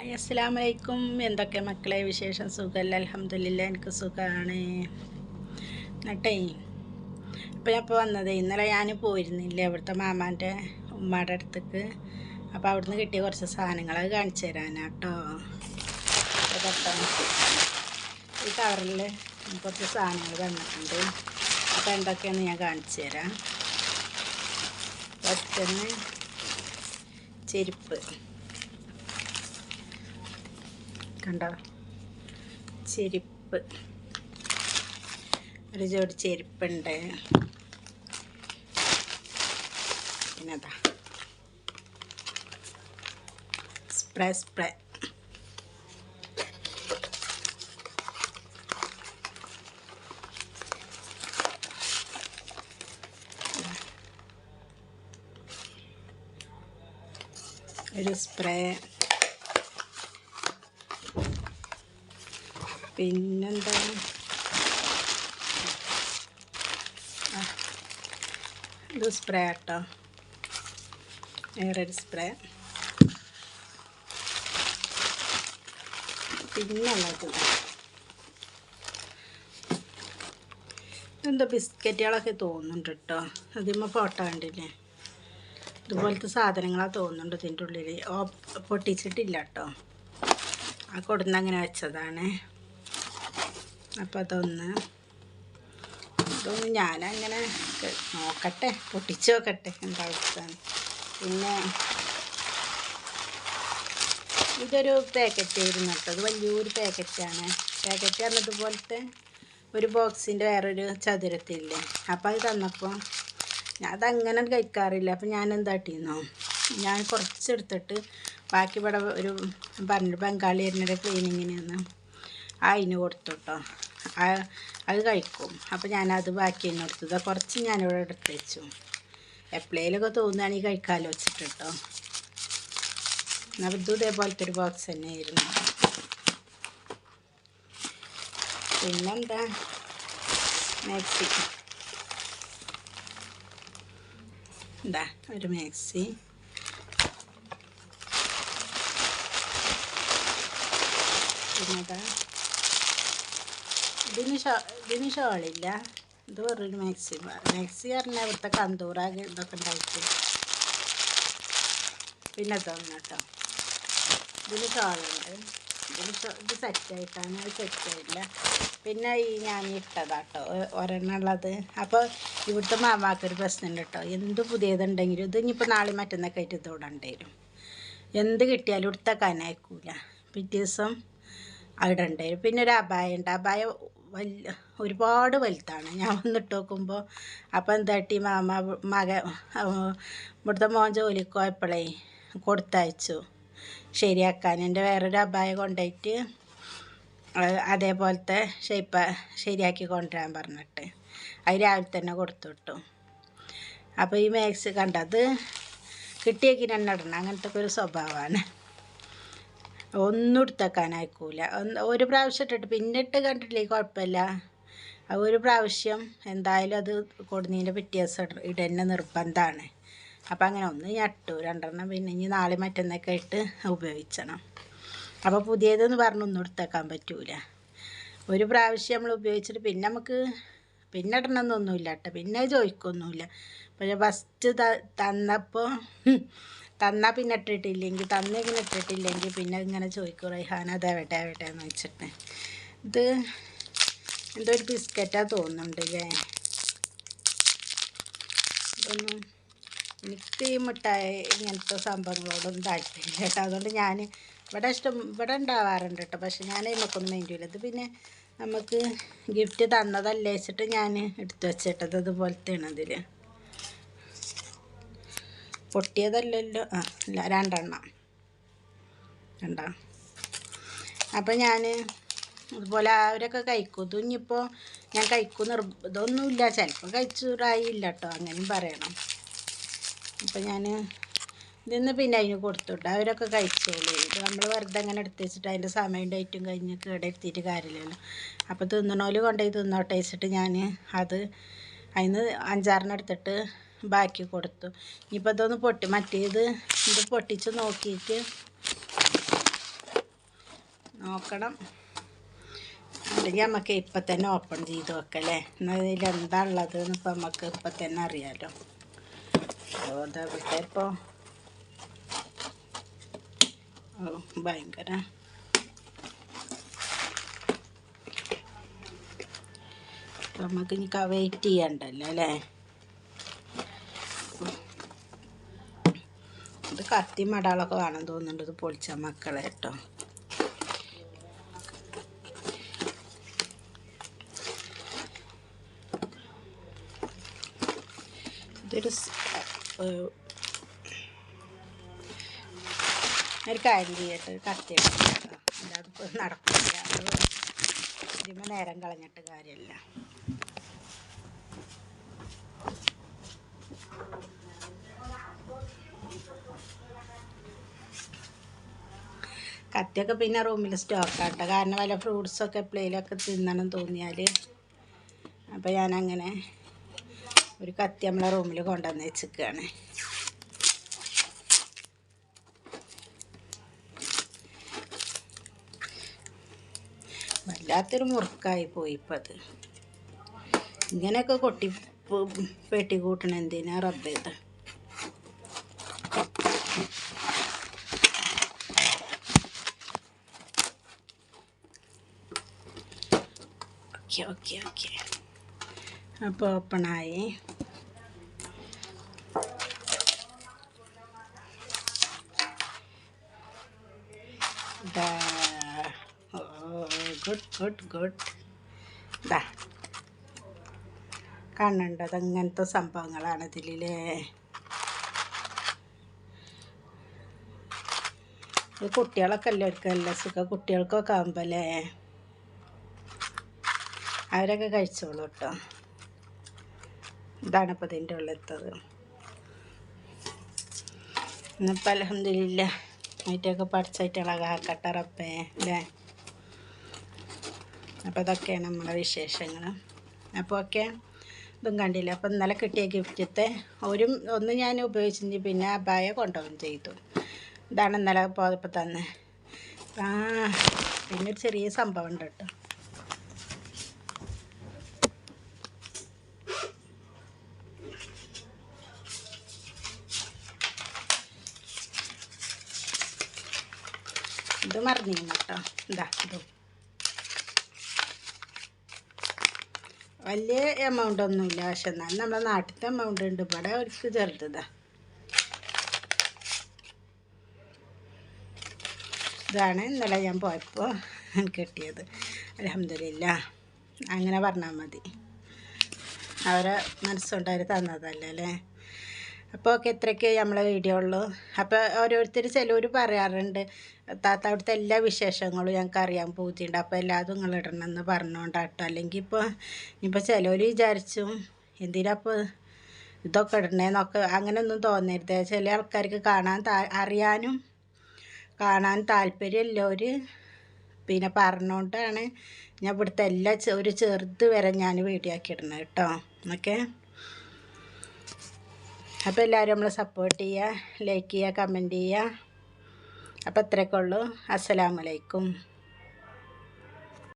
Hi അസ്സലാമു അലൈക്കും എന്തൊക്കെ മക്കളെ വിശേഷം? സുഖമല്ല അലഹമില്ല എനിക്ക് സുഖമാണ് എന്നിട്ടേ ഇപ്പോൾ ഞാൻ ഇപ്പോൾ വന്നത് ഇന്നലെ ഞാൻ പോയിരുന്നില്ലേ അവിടുത്തെ മാമാന്റെ ഉമ്മയുടെ അടുത്തേക്ക്. അപ്പോൾ അവിടുന്ന് കിട്ടിയ കുറച്ച് സാധനങ്ങൾ അത് കാണിച്ചു തരാനാട്ടോ ഈ കവറിൽ കുറച്ച് സാധനങ്ങൾ തന്നിട്ടുണ്ട്. അപ്പോൾ എന്തൊക്കെയാണെന്ന് ഞാൻ കാണിച്ചു തരാം. ഒറ്റന്ന് ചെരുപ്പ്. കണ്ടോ? ചെരുപ്പ്. ഒരു ജോഡി ചെരുപ്പുണ്ട്. പിന്നെ അതാ. Spray spray. ഒരു സ്പ്രേ. പിന്നെന്താ? ഇത് സ്പ്രേ കേട്ടോ വേറൊരു സ്പ്രേ പിന്നുള്ളത് എന്താ ബിസ്ക്കറ്റുകളൊക്കെ തോന്നുന്നുണ്ട് കേട്ടോ അതിമ്മ ഫോട്ടോ കണ്ടില്ലേ? ഇതുപോലത്തെ സാധനങ്ങളാണ് തോന്നുന്നുണ്ട് ഇതിന്റെ ഉള്ളിൽ പൊട്ടിച്ചിട്ടില്ല കേട്ടോ ആ കൊടുന്ന് അങ്ങനെ വെച്ചതാണ്. അപ്പോൾ അതൊന്ന് ഇതൊന്ന് ഞാനങ്ങനെ നോക്കട്ടെ പൊട്ടിച്ച് നോക്കട്ടെ എന്താ അവസ്ഥ പിന്നെ ഇതൊരു പാക്കറ്റ് ആയിരുന്നു കേട്ടോ. അത് വലിയൊരു പാക്കറ്റാണ് പാക്കറ്റ് പറഞ്ഞതുപോലത്തെ ഒരു ബോക്സിന്റെ വേറൊരു ചതുരത്തില്ലേ? അപ്പോൾ അത് തന്നപ്പോൾ ഞാൻ അതങ്ങനെ കഴിക്കാറില്ല. അപ്പോൾ ഞാൻ എന്താട്ടിന്നോ ഞാൻ കുറച്ചെടുത്തിട്ട് ബാക്കി ഇവിടെ ഒരു പറഞ്ഞിട്ട് ബംഗാളി വരുന്നൊരു ക്ലീനിങ്ങിന് നിന്ന് അതിന് കൊടുത്തു കേട്ടോ അത് കഴിക്കും. അപ്പോൾ ഞാനത് ബാക്കി തന്നെ കൊടുത്തത് കുറച്ച് ഞാനിവിടെ എടുത്ത് വെച്ചു. എപ്പോഴേലൊക്കെ തോന്നുകയാണെങ്കിൽ കഴിക്കാമല്ലോ വെച്ചിട്ട് കേട്ടോ ഇതും ഇതേപോലത്തെ ഒരു ബോക്സ് തന്നെയായിരുന്നു പിന്നെന്താ? മാക്സി. എന്താ ഒരു മാക്സി. പിന്നെന്താ ഇതിന് ഷോ ഇതിന് ഷോളില്ല ഇത് വെറൊരു മാക്സി മാക്സി പറഞ്ഞാൽ ഇവിടുത്തെ കന്തൂറ ഇതൊക്കെ ഉണ്ടായിട്ട്. പിന്നെ തോന്നുന്നു കേട്ടോ. ഇതിന് ഷോളുണ്ട് ഇതിന് ഷോ ഇത് സെറ്റായിട്ടാണ് അത് സെറ്റായില്ല പിന്നെ ഈ ഞാൻ ഇട്ടതാട്ടോ ഒരെണ്ണം ഉള്ളത്. അപ്പോൾ ഇവിടുത്തെ മാമാക്കൊരു പ്രശ്നമുണ്ട് കേട്ടോ. എന്ത് പുതിയതുണ്ടെങ്കിലും ഇത് ഇനിയിപ്പോൾ നാളെ മറ്റന്നൊക്കെ ആയിട്ട് ഇതോടെ ഉണ്ടായിരുന്നു എന്ത് കിട്ടിയാലും ഇവിടുത്തെ കനയക്കൂല. പിറ്റേ ദിവസം അവിടെ ഉണ്ടായിരുന്നു പിന്നെ ഒരു അപായം ഉണ്ട് അപായം വലിയ ഒരുപാട് വലുതാണ്. ഞാൻ വന്നിട്ട് നോക്കുമ്പോൾ അപ്പം എന്താട്ടി മാമ മക ഇവിടുത്തെ മോൻ ജോലിക്ക് പോയപ്പോഴേ കൊടുത്തയച്ചു. ശരിയാക്കാൻ. എന്റെ വേറൊരു അബായ കൊണ്ടുപോയിട്ട് അത് അതേപോലത്തെ ഷേപ്പ് ശരിയാക്കി കൊണ്ടുവരാൻ പറഞ്ഞിട്ട്. അത് രാവിലെ തന്നെ കൊടുത്തു വിട്ടു. അപ്പോൾ ഈ മാക്സ് കണ്ടത് കിട്ടിയേക്ക് തന്നെ ഇടണം. അങ്ങനത്തെ ഒരു സ്വഭാവമാണ്. ഒന്നും ഒന്ന് ഒരു പ്രാവശ്യം ഇട്ടിട്ട് പിന്നിട്ട് കണ്ടിട്ടില്ലേ കുഴപ്പമില്ല. ഒരു പ്രാവശ്യം എന്തായാലും അത് കൊടുന്നതിന്റെ പിറ്റേ ദിവസം ഇട- ഇടന്നെ നിർബന്ധമാണ്. അപ്പം അങ്ങനെ ഒന്ന് ഞാൻ ഇട്ടു. രണ്ടെണ്ണം പിന്നെ ഇനി നാളെ മറ്റന്നൊക്കെ ഇട്ട് ഉപയോഗിച്ചണം. അപ്പോൾ പുതിയതെന്ന് പറഞ്ഞ് ഒന്നും എടുത്തേക്കാൻ പറ്റൂല. ഒരു പ്രാവശ്യം നമ്മൾ ഉപയോഗിച്ചിട്ട് പിന്നെ നമുക്ക് പിന്നെ ഇടണമെന്നൊന്നുമില്ല കേട്ടോ. പിന്നെ ചോദിക്കൊന്നുമില്ല. പക്ഷേ ഫസ്റ്റ് തന്നപ്പോൾ തന്നാൽ പിന്നെ ഇട്ടിട്ടില്ലെങ്കിൽ തന്നിങ്ങനെ ഇട്ടിട്ടില്ലെങ്കിൽ പിന്നെ ഇങ്ങനെ ചോദിക്കും റൈഹാൻ അത് എവിടെ എവിടെ? എന്ന് വെച്ചിട്ട് ഇത് എന്തോ ഒരു ബിസ്ക്കറ്റാ തോന്നുന്നുണ്ട് അല്ലേ ഇതൊന്നും എനിക്ക് ഈ മിഠായി ഇങ്ങനത്തെ സംഭവങ്ങളോടൊന്നും താല്പര്യമില്ല കേട്ടോ. അതുകൊണ്ട് ഞാൻ ഇവിടെ ഇഷ്ടം ഇവിടെ ഉണ്ടാവാറുണ്ട് കേട്ടോ. പക്ഷെ ഞാൻ അതിനൊക്കൊന്നും ചെയ്യില്ല ഇത് പിന്നെ നമുക്ക് ഗിഫ്റ്റ് തന്നതല്ലേ വെച്ചിട്ട് ഞാൻ എടുത്തു വെച്ചിട്ടത് അതുപോലത്തെയാണ് അതിൽ പൊട്ടിയതല്ലല്ലോ. ആ അല്ല രണ്ടെണ്ണം. കണ്ടോ അപ്പം ഞാൻ അതുപോലെ അവരൊക്കെ കഴിക്കും. ഇതും ഇനിയിപ്പോൾ ഞാൻ കഴിക്കും നിർബന്ധമൊന്നുമില്ല ചിലപ്പോൾ കഴിച്ചൂറായില്ല കേട്ടോ അങ്ങനെയും പറയണം. അപ്പം ഞാൻ ഇതിന്ന് പിന്നെ അതിന് കൊടുത്തുവിട്ടു അവരൊക്കെ കഴിച്ചോളൂ. ഇത് നമ്മൾ വെറുതെ അങ്ങനെ എടുത്ത് വെച്ചിട്ട് അതിന്റെ സമയം ഡേറ്റും കഴിഞ്ഞ് കേടെടുത്തിട്ട് കാര്യമില്ലല്ലോ. അപ്പോൾ തിന്നണോൽ കൊണ്ടുപോയി തിന്നോട്ടെ വെച്ചിട്ട് ഞാൻ അത് അതിന് അഞ്ചാറിന് എടുത്തിട്ട് ബാക്കി കൊടുത്തു. ഇനിയിപ്പോൾ ഇതൊന്ന് പൊട്ടി മറ്റേത് ഇത് പൊട്ടിച്ച് നോക്കിയിട്ട് നോക്കണം. അല്ലെങ്കിൽ നമുക്ക് ഇപ്പം തന്നെ ഓപ്പൺ ചെയ്ത് വെക്കല്ലേ? എന്നാൽ ഇതിൽ എന്താ ഉള്ളത് ഇപ്പം നമുക്ക് ഇപ്പം തന്നെ അറിയാലോ. അതുകൊണ്ട് ഇവിടെ ഇപ്പോൾ ഓ ഭയങ്കര. നമുക്ക് ഇനി വെയിറ്റ് ചെയ്യണ്ടല്ലോ അല്ലേ? കത്തി മടാളൊക്കെ വേണം തോന്നുന്നുണ്ട് ഇത് പൊളിച്ച മക്കളെ കേട്ടോ. ഇതൊരു ഒരു കാര്യം ചെയ്യട്ടെ കത്തി നടക്കില്ല അത് ഇതിമ്മ നേരം കളഞ്ഞിട്ട് കാര്യമില്ല കത്തിയൊക്കെ പിന്നെ റൂമിൽ സ്റ്റോക്ക് ആട്ടോ കാരണം വല്ല ഫ്രൂട്ട്സൊക്കെ എപ്പോഴേലൊക്കെ തിന്നണം തോന്നിയാൽ അപ്പോൾ ഞാനങ്ങനെ ഒരു കത്തി നമ്മളെ റൂമിൽ കൊണ്ടുവന്ന് വെച്ചിരിക്കുകയാണ് വല്ലാത്തൊരു മുറുക്കായി പോയി ഇപ്പം അത്. ഇങ്ങനെയൊക്കെ കൊട്ടി പെട്ടി കൂട്ടണം എന്തിനാ റബ്ബ് ഓക്കെ ഓക്കെ ഓക്കെ. അപ്പോൾ ഓപ്പണായി. Good good good. ദാ. കാണണ്ടത് അങ്ങനത്തെ സംഭവങ്ങളാണ് ഇതിലേ കുട്ടികളൊക്കെ എല്ലാവർക്കും എല്ലാ സുഖം കുട്ടികൾക്കൊക്കെ ആകുമ്പോൾ അല്ലേ? അവരൊക്കെ കഴിച്ചോളൂ കേട്ടോ. ഇതാണ് ഇപ്പോൾ ഇതിന്റെ ഉള്ളെത്തത്. ഇന്നിപ്പോൾ അലഹമില്ല മറ്റൊക്കെ പഠിച്ചായിട്ടുള്ള ആക്കട്ടെ റബ്ബേ അല്ലേ? അപ്പോൾ ഇതൊക്കെയാണ് നമ്മളെ വിശേഷങ്ങൾ. അപ്പോൾ ഓക്കെ ഇതും കണ്ടില്ല? അപ്പോൾ ഇന്നലെ കിട്ടിയ ഗിഫ്റ്റത്തെ ഒരു ഒന്ന് ഞാൻ ഉപയോഗിച്ചെങ്കിൽ പിന്നെ അബായ കൊണ്ടുപോകും ചെയ്തു. ഇതാണ് ഇന്നലെ പോയപ്പോൾ തന്നെ. ആ പിന്നെ ഒരു ചെറിയ സംഭവം ഉണ്ട് കേട്ടോ. ഇത് മറിഞ്ഞിരുന്നു കേട്ടോ. എന്താ ഇതോ. വലിയ എമൗണ്ട് ഒന്നുമില്ല പക്ഷെ എന്നാലും നമ്മുടെ നാട്ടിലത്തെ എമൗണ്ട് ഉണ്ട്. ഇവിടെ അവർക്ക് ചെറുതാ ഇതാണ് ഇന്നലെ ഞാൻ പോയപ്പോൾ കിട്ടിയത്. അലഹമില്ല അങ്ങനെ പറഞ്ഞാൽ മതി. അവരെ മനസ്സുകൊണ്ട് തന്നതല്ലേ? അപ്പോൾ ഒക്കെ ഇത്രയ്ക്ക് നമ്മളെ വീഡിയോ ഉള്ളൂ. അപ്പോൾ ഓരോരുത്തർ ചിലവർ പറയാറുണ്ട് താത്ത അവിടുത്തെ എല്ലാ വിശേഷങ്ങളും ഞങ്ങൾക്ക് അറിയാൻ പൂജയുണ്ട് അപ്പോൾ എല്ലാതും നിങ്ങൾ ഇടണമെന്ന് പറഞ്ഞുകൊണ്ടാട്ടോ അല്ലെങ്കിൽ ഇപ്പോൾ ഇനിയിപ്പോൾ ചിലവർ വിചാരിച്ചു എന്തിനാ ഇപ്പോൾ ഇതൊക്കെ ഇടണേന്നൊക്കെ അങ്ങനെയൊന്നും തോന്നരുത്. ചില ആൾക്കാർക്ക് കാണാൻ അറിയാനും കാണാൻ താല്പര്യമുള്ളവർ പിന്നെ പറഞ്ഞുകൊണ്ടാണ് ഞാൻ ഇവിടുത്തെ എല്ലാ ഒരു ചെറുത് വരെ ഞാൻ വീഡിയോ ആക്കി കേട്ടോ ഓക്കെ? അപ്പോൾ എല്ലാവരും നമ്മൾ സപ്പോർട്ട് ചെയ്യുക ലൈക്ക് ചെയ്യുക കമന്റ് ചെയ്യുക. അപ്പോൾ ഇത്രയൊക്കെ ഉള്ളൂ. അസ്സലാമലൈക്കും